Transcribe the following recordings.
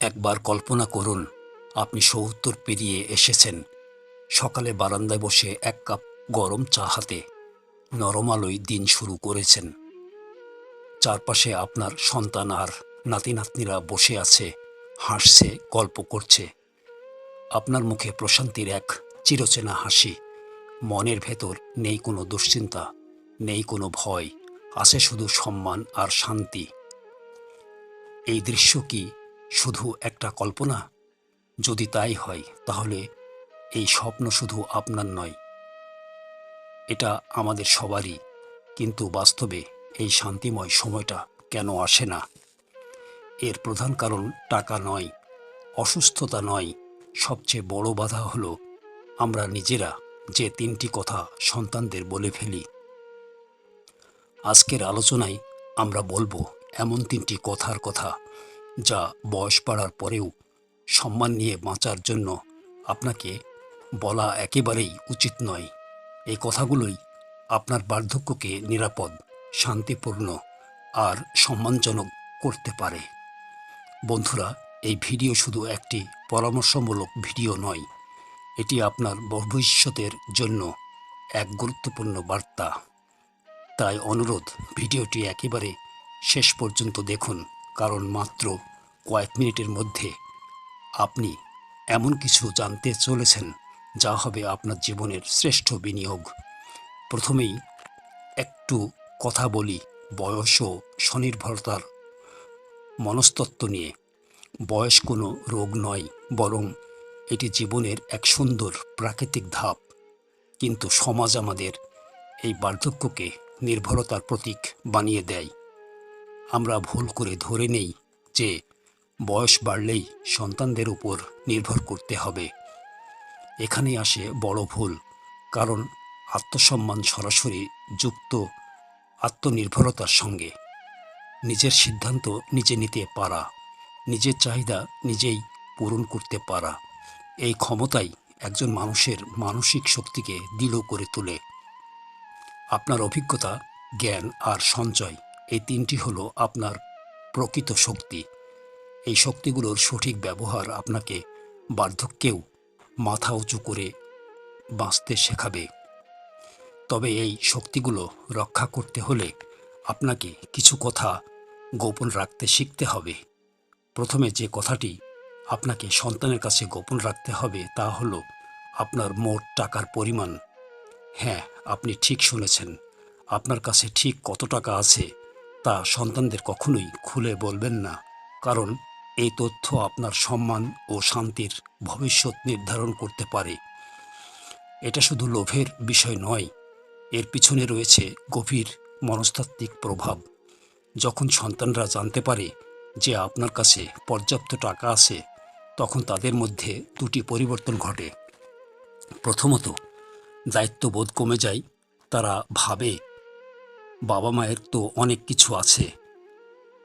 একবার কল্পনা করুন, আপনি সত্তর পেরিয়ে এসেছেন। সকালে বারান্দায় বসে এক কাপ গরম চা হাতে নরম আলোয় দিন শুরু করেছেন। চারপাশে আপনার সন্তান আর নাতি নাতনিরা বসে আছে, হাসছে, গল্প করছে। আপনার মুখে প্রশান্তির এক চিরচেনা হাসি। মনের ভেতর নেই কোনো দুশ্চিন্তা, নেই কোনো ভয়, আছে শুধু সম্মান আর শান্তি। এই দৃশ্য কি শুধু একটা কল্পনা? যদি তাই হয়, তাহলে এই স্বপ্ন শুধু আপনার নয়। এটা আমাদের সবারই, কিন্তু বাস্তবে এই শান্তিময় সময়টা কেন আসে না? এর প্রধান কারণ টাকা নয়, অসুস্থতা নয়। সবচেয়ে বড় বাধা হলো, আমরা নিজেরা যে তিনটি কথা সন্তানদের বলে ফেলি। আজকের আলোচনায় আমরা বলব, এমন তিনটি কথার কথা। যা বয়স বাড়ার পরেও সম্মান নিয়ে বাঁচার জন্য আপনাকে বলা একেবারেই উচিত নয়। এই কথাগুলোই আপনার বার্ধক্যকে নিরাপদ, শান্তিপূর্ণ আর সম্মানজনক করতে পারে। বন্ধুরা, এই ভিডিও শুধু একটি পরামর্শমূলক ভিডিও নয়, এটি আপনার ভবিষ্যতের জন্য এক গুরুত্বপূর্ণ বার্তা। তাই অনুরোধ, ভিডিওটি একেবারে শেষ পর্যন্ত দেখুন, কারণ মাত্র কয়েক মিনিটের মধ্যে আপনি এমন কিছু জানতে চলেছেন যা হবে আপনার জীবনের শ্রেষ্ঠ বিনিয়োগ। প্রথমেই একটু কথা বলি বয়স ও স্বনির্ভরতার মনস্তত্ত্ব নিয়ে। বয়স কোনো রোগ নয়, বরং এটি জীবনের এক সুন্দর প্রাকৃতিক ধাপ। কিন্তু সমাজ আমাদের এই বার্ধক্যকে নির্ভরতার প্রতীক বানিয়ে দেয়। আমরা ভুল করে ধরে নেই যে বয়স বাড়লেই সন্তানদের উপর নির্ভর করতে হবে। এখানেই আসে বড় ভুল, কারণ আত্মসম্মান সরাসরি যুক্ত আত্মনির্ভরতার সঙ্গে। নিজের সিদ্ধান্ত নিজে নিতে পারা, নিজের চাহিদা নিজেই পূরণ করতে পারা, এই ক্ষমতাই একজন মানুষের মানসিক শক্তিকে দৃঢ় করে তোলে। আপনার অভিজ্ঞতা, জ্ঞান আর সঞ্চয়, এই তিনটি হলো আপনার প্রকৃত শক্তি। এই শক্তিগুলোর সঠিক ব্যবহার আপনাকে বার্ধক্যেও মাথা উঁচু করে বাঁচতে শেখাবে। তবে এই শক্তিগুলো রক্ষা করতে হলে আপনাকে কিছু কথা গোপন রাখতে শিখতে হবে। প্রথমে যে কথাটি আপনাকে সন্তানের কাছে গোপন রাখতে হবে তা হলো আপনার মোট টাকার পরিমাণ। হ্যাঁ আপনি ঠিক শুনেছেন। আপনার কাছে ঠিক কত টাকা আছে তা সন্তানদের কখনোই খুলে বলবেন না। কারণ এই তথ্য আপনার সম্মান ও শান্তির ভবিষ্যৎ নির্ধারণ করতে পারে। এটা শুধু লোভের বিষয় নয়, এর পিছনে রয়েছে গভীর মনস্তাত্ত্বিক প্রভাব। যখন সন্তানরা জানতে পারে যে আপনার কাছে পর্যাপ্ত টাকা আছে, তখন তাদের মধ্যে দুটি পরিবর্তন ঘটে। প্রথমত, দায়িত্ববোধ কমে যায়, তারা ভাবে বাবা মায়ের তো অনেক কিছু আছে,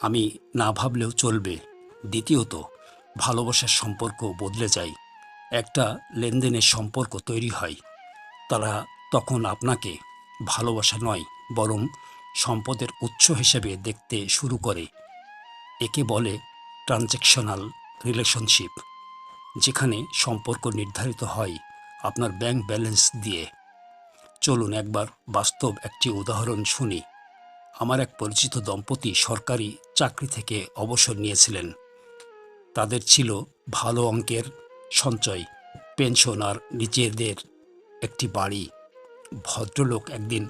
আমি না ভাবলেও চলবে। দ্বিতীয়ত, ভালোবাসার সম্পর্ক বদলে যায়। একটা লেনদেনের সম্পর্ক তৈরি হয়। তারা তখন আপনাকে ভালোবাসা নয়, বরং সম্পদের উৎস হিসেবে দেখতে শুরু করে। একে বলে ট্রানজ্যাকশনাল রিলেশনশিপ। যেখানে সম্পর্ক নির্ধারিত হয় আপনার ব্যাংক ব্যালেন্স দিয়ে। চলুন একবার বাস্তব একটি উদাহরণ শুনি। আমার এক পরিচিত দম্পতি সরকারি চাকরি থেকে অবসর নিয়েছিলেন। তাদের ছিল ভালো অঙ্কের সঞ্চয়, পেনশন আর নিজেদের একটি বাড়ি। ভদ্রলোক একদিন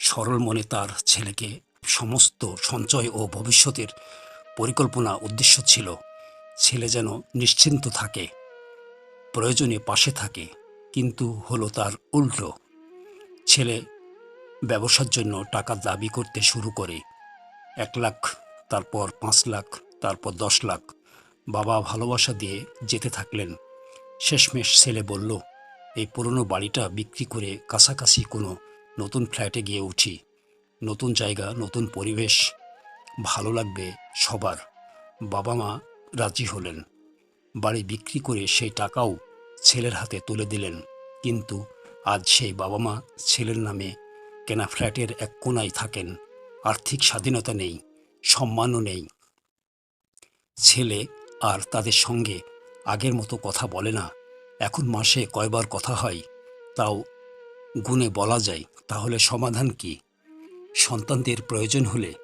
সরল মনে তার ছেলেকে সমস্ত সঞ্চয় ও ভবিষ্যতের পরিকল্পনা উদ্দেশ্য ছিল, ছেলে যেন নিশ্চিন্ত থাকে, প্রয়োজনে পাশে থাকে, কিন্তু হলো তার উল্টো। ছেলে ব্যবসার জন্য টাকা দাবি করতে শুরু করে, এক লাখ, তারপর পাঁচ লাখ, তারপর দশ লাখ বাবা ভালোবাসা দিয়ে যেতে থাকলেন। শেষমেশ ছেলে বলল, এই পুরনো বাড়িটা বিক্রি করে কাছাকাছি কোনো নতুন ফ্ল্যাটে গিয়ে উঠি। নতুন জায়গা, নতুন পরিবেশ। ভালো লাগবে সবার। বাবা মা রাজি হলেন। বাড়ি বিক্রি করে সেই টাকাও ছেলের হাতে তুলে দিলেন। কিন্তু আজ সেই বাবা মা ছেলের নামে কেনা ফ্ল্যাটের এক কোনায় থাকেন। আর্থিক স্বাধীনতা নেই, সম্মানও নেই। ছেলে আর তাদের সঙ্গে আগের মতো কথা বলে না। এখন মাসে কয়বার কথা হয়, তাও গুণে বলা যায়, তাহলে সমাধান কি? সন্তানদের প্রয়োজন হলে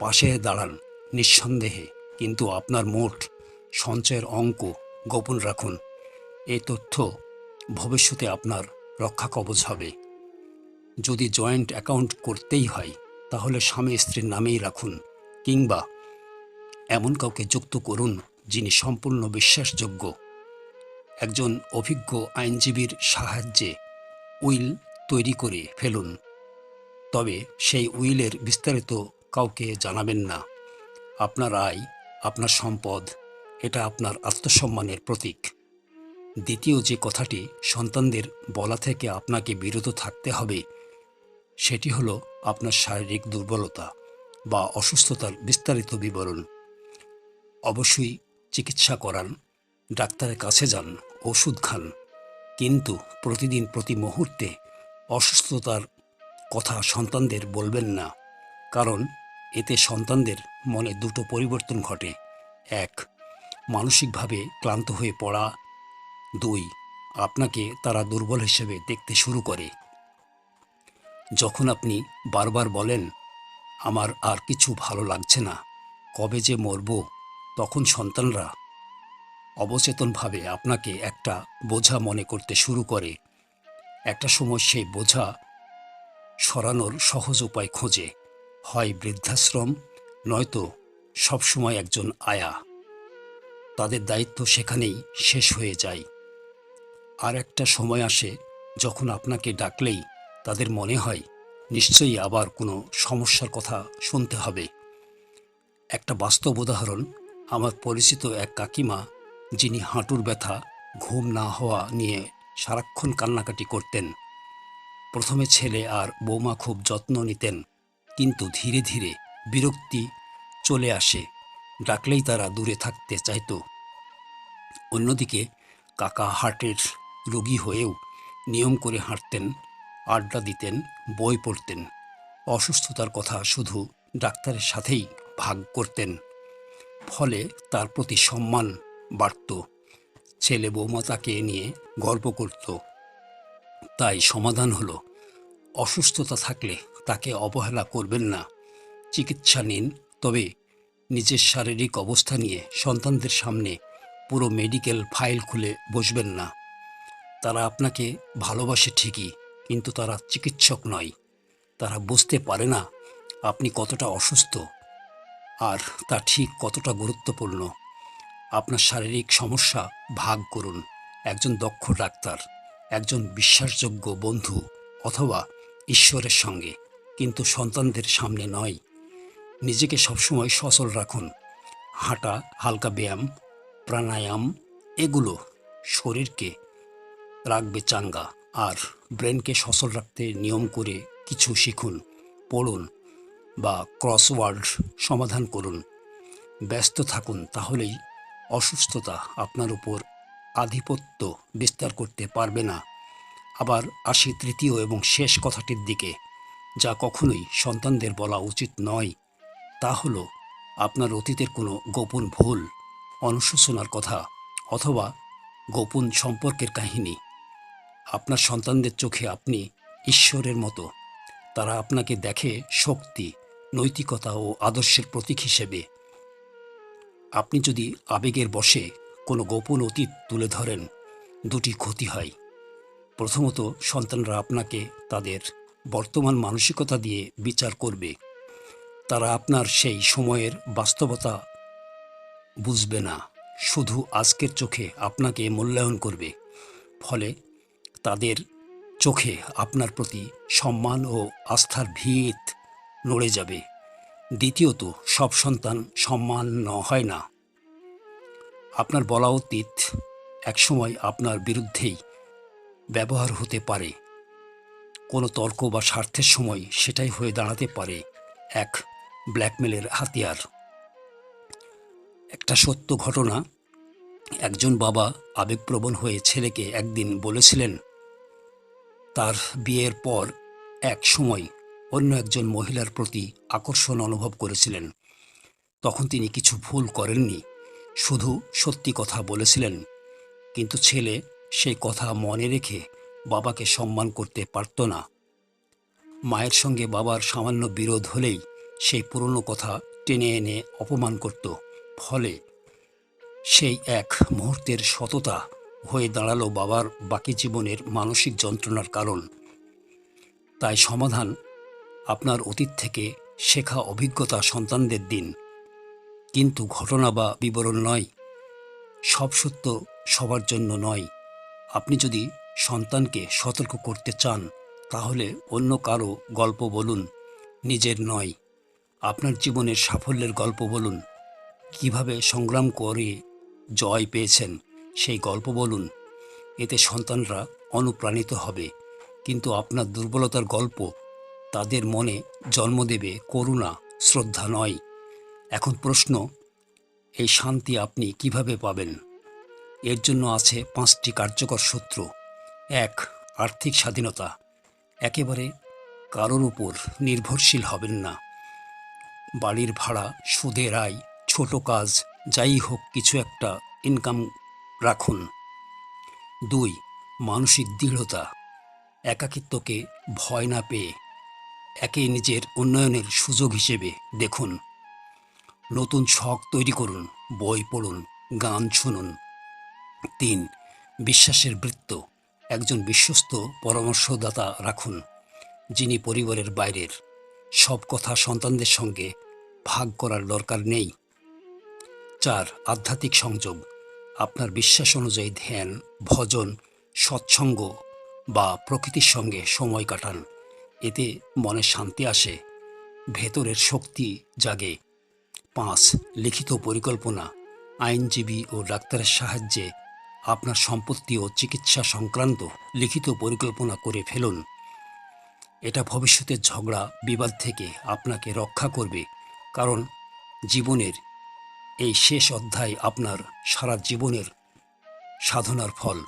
পাশে দাঁড়ান নিঃসন্দেহে, কিন্তু আপনার মোট সঞ্চয়ের অঙ্ক গোপন রাখুন। এ তথ্য ভবিষ্যতে আপনার রক্ষা কবচ হবে। যদি জয়েন্ট অ্যাকাউন্ট করতেই হয়, তাহলে স্বামী স্ত্রীর নামেই রাখুন, কিংবা এমন কাউকে যুক্ত করুন যিনি সম্পূর্ণ বিশ্বাসযোগ্য। একজন অভিজ্ঞ আইনজীবীর সাহায্যে উইল তৈরি করে ফেলুন। তবে সেই উইলের বিস্তারিত কাউকে জানাবেন না। আপনার আয়, আপনার সম্পদ, এটা আপনার আত্মসম্মানের প্রতীক। দ্বিতীয় যে কথাটি সন্তানদের বলা থেকে আপনাকে বিরত থাকতে হবে, সেটি হলো আপনার শারীরিক দুর্বলতা বা অসুস্থতার বিস্তারিত বিবরণ। অবশ্যই চিকিৎসা করান, ডাক্তারের কাছে যান, ওষুধ খান। কিন্তু প্রতিদিন প্রতি মুহূর্তে অসুস্থতার কথা সন্তানদের বলবেন না, কারণ এতে সন্তানদের মনে দুটো পরিবর্তন ঘটে। এক, মানসিকভাবে ক্লান্ত হয়ে পড়া। দুই, আপনাকে তারা দুর্বল হিসেবে দেখতে শুরু করে। যখন আপনি বারবার বলেন, আমার আর কিছু ভালো লাগছে না, কবে যে মরব তখন সন্তানরা অবচেতনভাবে আপনাকে একটা বোঝা মনে করতে শুরু করে। একটা সময় সেই বোঝা সরানোর সহজ উপায় খোঁজে। হয় বৃদ্ধাশ্রম, নয়তো সবসময় একজন আয়া। তাদের দায়িত্ব সেখানেই শেষ হয়ে যায়। আর একটা সময় আসে যখন আপনাকে ডাকলেই তাদের মনে হয়, নিশ্চয়ই আবার কোনো সমস্যার কথা শুনতে হবে। একটা বাস্তব উদাহরণ আমার পরিচিত এক কাকিমা, যিনি হাঁটুর ব্যথা, ঘুম না হওয়া নিয়ে সারাক্ষণ কান্নাকাটি করতেন। প্রথমে ছেলে আর বৌমা খুব যত্ন নিতেন, কিন্তু ধীরে ধীরে বিরক্তি চলে আসে, ডাকলেই তারা দূরে থাকতে চাইতো। অন্যদিকে কাকা হার্টের রোগী হয়েও নিয়ম করে হাঁটতেন, আড্ডা দিতেন, বই পড়তেন, অসুস্থতার কথা শুধু ডাক্তারের সাথেই ভাগ করতেন। ফলে তার প্রতি সম্মান বাড়ত। ছেলে বৌমা তাকে নিয়ে গল্প করত। তাই সমাধান হলো। অসুস্থতা থাকলে তাকে অবহেলা করবেন না। চিকিৎসা নিন, তবে নিজের শারীরিক অবস্থা নিয়ে সন্তানদের সামনে পুরো মেডিকেল ফাইল খুলে বসবেন না। তারা আপনাকে ভালোবাসে ঠিকই, কিন্তু তারা চিকিৎসক নয়। তারা বুঝতে পারে না আপনি কতটা অসুস্থ। আর তা ঠিক কতটা গুরুত্বপূর্ণ? আপনার শারীরিক সমস্যা, ভাগ করুন। একজন দক্ষ ডাক্তার, একজন বিশ্বাসযোগ্য বন্ধু অথবা ঈশ্বরের সঙ্গে, কিন্তু সন্তানদের সামনে নয়। নিজেকে সবসময় সচল রাখুন। হাঁটা, হালকা ব্যায়াম, প্রাণায়াম, এগুলো শরীরকে রাখবে চাঙ্গা। আর ব্রেনকে সচল রাখতে নিয়ম করে কিছু শিখুন, পড়ুন বা ক্রসওয়ার্ড সমাধান করুন। ব্যস্ত থাকুন, তাহলেই অসুস্থতা আপনার উপর আধিপত্য বিস্তার করতে পারবে না। আবার আসি তৃতীয় এবং শেষ কথাটির দিকে, যা কখনোই সন্তানদের বলা উচিত নয়। তা হল, আপনার অতীতের কোনো গোপন ভুল, অনুশোচনার কথা, অথবা গোপন সম্পর্কের কাহিনী। আপনার সন্তানদের চোখে আপনি ঈশ্বরের মতো, তারা আপনাকে দেখে শক্তি নৈতিকতা ও আদর্শের প্রতীক হিসেবে। আপনি যদি আবেগের বশে কোনো গোপন অতীত তুলে ধরেন, দুটি ক্ষতি হয়। প্রথমত, সন্তানরা আপনাকে তাদের বর্তমান মানসিকতা দিয়ে বিচার করবে। তারা আপনার সেই সময়ের বাস্তবতা বুঝবে না। শুধু আজকের চোখে আপনাকে মূল্যায়ন করবে। ফলে তাদের চোখে আপনার প্রতি সম্মান ও আস্থার ভিত নড়ে যাবে। দ্বিতীয়ত, সব সন্তান সম্মান হয় না। আপনার বলা অতীত একসময় আপনার বিরুদ্ধেই ব্যবহার হতে পারে। কোনো তর্ক বা স্বার্থের সময় সেটাই হয়ে দাঁড়াতে পারে এক ব্ল্যাকমেলের হাতিয়ার। একটা সত্য ঘটনা, একজন বাবা আবেগপ্রবণ হয়ে ছেলেকে একদিন বলেছিলেন, তার বিয়ের পর এক সময় অন্য একজন মহিলার প্রতি আকর্ষণ অনুভব করেছিলেন। তখন তিনি কিছু ভুল করেননি, শুধু সত্যি কথা বলেছিলেন। কিন্তু ছেলে সেই কথা মনে রেখে বাবাকে সম্মান করতে পারত না। মায়ের সঙ্গে বাবার সামান্য বিরোধ হলেই সেই পুরনো কথা টেনে এনে অপমান করত। ফলে সেই এক মুহূর্তের সততা হয়ে দাঁড়াল বাবার বাকি জীবনের মানসিক যন্ত্রণার কারণ। তাই সমাধান আপনার অতীত থেকে শেখা অভিজ্ঞতা সন্তানদের দিন। কিন্তু ঘটনা বা বিবরণ নয়। সব সত্য সবার জন্য নয়। আপনি যদি সন্তানকে সতর্ক করতে চান, তাহলে অন্য কারও গল্প বলুন, নিজের নয়। আপনার জীবনের সাফল্যের গল্প বলুন। কীভাবে সংগ্রাম করে জয় পেয়েছেন, সেই গল্প বলুন। এতে সন্তানরা অনুপ্রাণিত হবে। কিন্তু আপনার দুর্বলতার গল্প তাদের মনে জন্ম দেবে করুণা, শ্রদ্ধা নয়। এখন প্রশ্ন, এই শান্তি আপনি কীভাবে পাবেন? এর জন্য আছে পাঁচটি কার্যকর সূত্র এক, আর্থিক স্বাধীনতা। একেবারে কারোর উপর নির্ভরশীল হবেন না। বাড়ির ভাড়া, সুদের আয়, ছোট কাজ, যাই হোক, কিছু একটা ইনকাম রাখুন। দুই, মানসিক দৃঢ়তা। একাকিত্বকে ভয় না পেয়ে একে নিজের উন্নয়নের সুযোগ হিসেবে দেখুন। নতুন শখ তৈরি করুন, বই পড়ুন, গান শুনুন। তিন, বিশ্বাসের বৃত্ত, একজন বিশ্বস্ত পরামর্শদাতা রাখুন, যিনি পরিবারের বাইরের সব কথা সন্তানদের সঙ্গে ভাগ করার দরকার নেই। চার, আধ্যাত্মিক সংযোগ, আপনার বিশ্বাস অনুযায়ী ধ্যান, ভজন, সৎসঙ্গ বা প্রকৃতির সঙ্গে সময় কাটান। এতে মনে শান্তি আসে। ভেতরের শক্তি জাগে। পাঁচ, লিখিত পরিকল্পনা। আইনজীবী ও ডাক্তারের সাহায্যে আপনার সম্পত্তি ও চিকিৎসা সংক্রান্ত লিখিত পরিকল্পনা করে ফেলুন। এটা ভবিষ্যতের ঝগড়া, বিবাদ থেকে আপনাকে রক্ষা করবে। কারণ জীবনের এই শেষ অধ্যায় আপনার সারা জীবনের সাধনার ফল।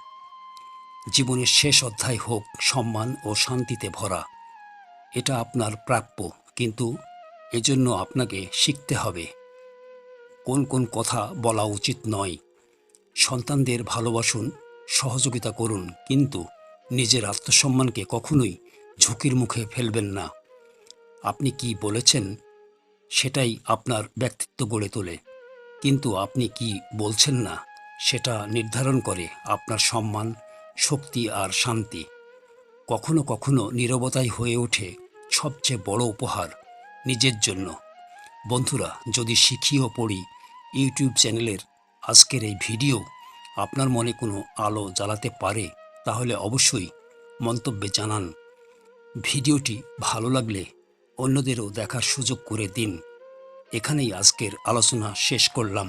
জীবনের শেষ অধ্যায় হোক, সম্মান ও শান্তিতে ভরা। এটা আপনার প্রাপ্য, কিন্তু এজন্য আপনাকে শিখতে হবে। কোন কোন কথা বলা উচিত নয়। সন্তানদের ভালোবাসুন, সহযোগিতা করুন, কিন্তু নিজের আত্মসম্মানকে কখনোই ঝুঁকির মুখে ফেলবেন না। আপনি কি বলেছেন? সেটাই আপনার ব্যক্তিত্ব গড়ে তোলে। কিন্তু আপনি কি বলছেন না? সেটা নির্ধারণ করে আপনার সম্মান, শক্তি আর শান্তি। কখনো কখনো নীরবতাই হয়ে ওঠে সবচেয়ে বড় উপহার নিজের জন্য। বন্ধুরা, যদি শিখিও পড়ি ইউটিউব চ্যানেলের আজকের এই ভিডিও আপনার মনে কোনো আলো জ্বালাতে পারে, তাহলে অবশ্যই মন্তব্যে জানান। ভিডিওটি ভালো লাগলে অন্যদেরও দেখার সুযোগ করে দিন। এখানেই আজকের আলোচনা শেষ করলাম।